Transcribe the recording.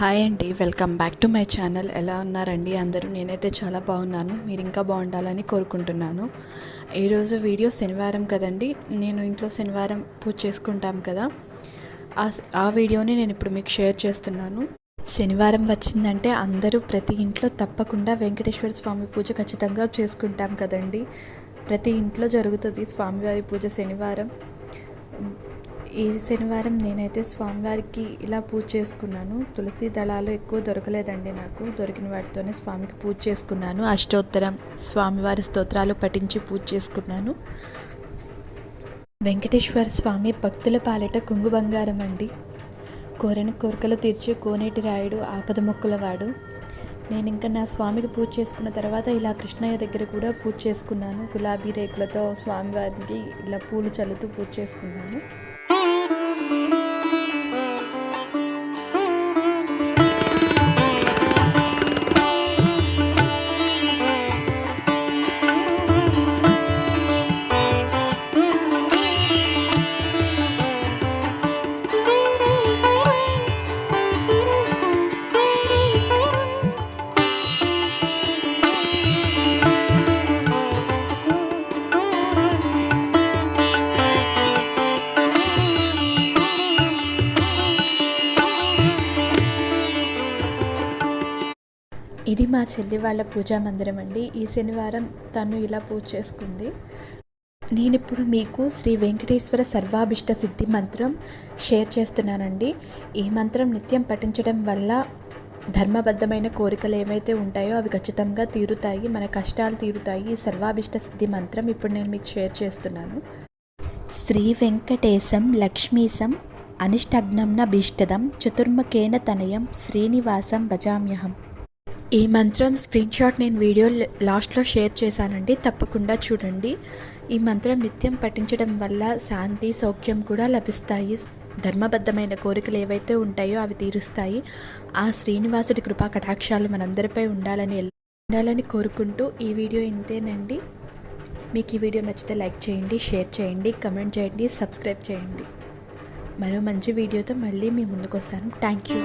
Hi అండి welcome back to my channel. ఎలా ఉన్నారండి? అందరూ నేనైతే చాలా బాగున్నాను. మీరు ఇంకా బాగుండాలని కోరుకుంటున్నాను. ఈరోజు వీడియో శనివారం కదండి. నేను ఇంట్లో శనివారం పూజ చేసుకుంటాం కదా. ఆ ఆ వీడియోని నేను ఇప్పుడు మీకు షేర్ చేస్తున్నాను. శనివారం వచ్చిందంటే అందరూ ప్రతి ఇంట్లో తప్పకుండా వెంకటేశ్వర స్వామి పూజ ఖచ్చితంగా చేసుకుంటాం కదండి. ప్రతి ఇంట్లో జరుగుతుంది స్వామివారి పూజ శనివారం. ఈ శనివారం నేనైతే స్వామివారికి ఇలా పూజ చేసుకున్నాను. తులసి దళాలు ఎక్కువ దొరకలేదండి నాకు. దొరికిన వాటితోనే స్వామికి పూజ చేసుకున్నాను. అష్టోత్తరం స్వామివారి స్తోత్రాలు పఠించి పూజ చేసుకున్నాను. వెంకటేశ్వర స్వామి భక్తుల పాలిట కుంగు బంగారం అండి. కోరిన కోరికలు తీర్చి కోనేటి రాయుడు ఆపద మొక్కులవాడు నేను ఇంకా నా స్వామికి పూజ చేసుకున్న తర్వాత ఇలా కృష్ణయ్య దగ్గర కూడా పూజ చేసుకున్నాను. గులాబీ రేకులతో స్వామివారికి ఇలా పూలు చల్లుతూ పూజ చేసుకున్నాను. thank you. ఇది మా చెల్లి వాళ్ళ పూజా మందిరం అండి. ఈ శనివారం తను ఇలా పూజ చేసుకుంది. నేను ఇప్పుడు మీకు శ్రీ వెంకటేశ్వర సర్వాభిష్ట సిద్ధి మంత్రం షేర్ చేస్తున్నానండి. ఈ మంత్రం నిత్యం పఠించడం వల్ల ధర్మబద్ధమైన కోరికలు ఏవైతే ఉంటాయో అవి ఖచ్చితంగా తీరుతాయి. మన కష్టాలు తీరుతాయి. ఈ సర్వాభిష్ట సిద్ధి మంత్రం ఇప్పుడు నేను మీకు షేర్ చేస్తున్నాను. శ్రీ వెంకటేశం లక్ష్మీసం అనిష్టగ్నంన భీష్టదం చతుర్ముఖేన తనయం శ్రీనివాసం భజామ్యహం. ఈ మంత్రం స్క్రీన్ షాట్ నేను వీడియో లాస్ట్లో షేర్ చేశానండి. తప్పకుండా చూడండి. ఈ మంత్రం నిత్యం పఠించడం వల్ల శాంతి సౌఖ్యం కూడా లభిస్తాయి. ధర్మబద్ధమైన కోరికలు ఏవైతే ఉంటాయో అవి తీరుస్తాయి. ఆ శ్రీనివాసుడి కృపా కటాక్షాలు మనందరిపై ఉండాలని ఉండాలని కోరుకుంటూ ఈ వీడియో ఇంతేనండి. మీకు ఈ వీడియో నచ్చితే లైక్ చేయండి షేర్ చేయండి కమెంట్ చేయండి సబ్స్క్రైబ్ చేయండి. మరో మంచి వీడియోతో మళ్ళీ మీ ముందుకు వస్తాను థ్యాంక్ యూ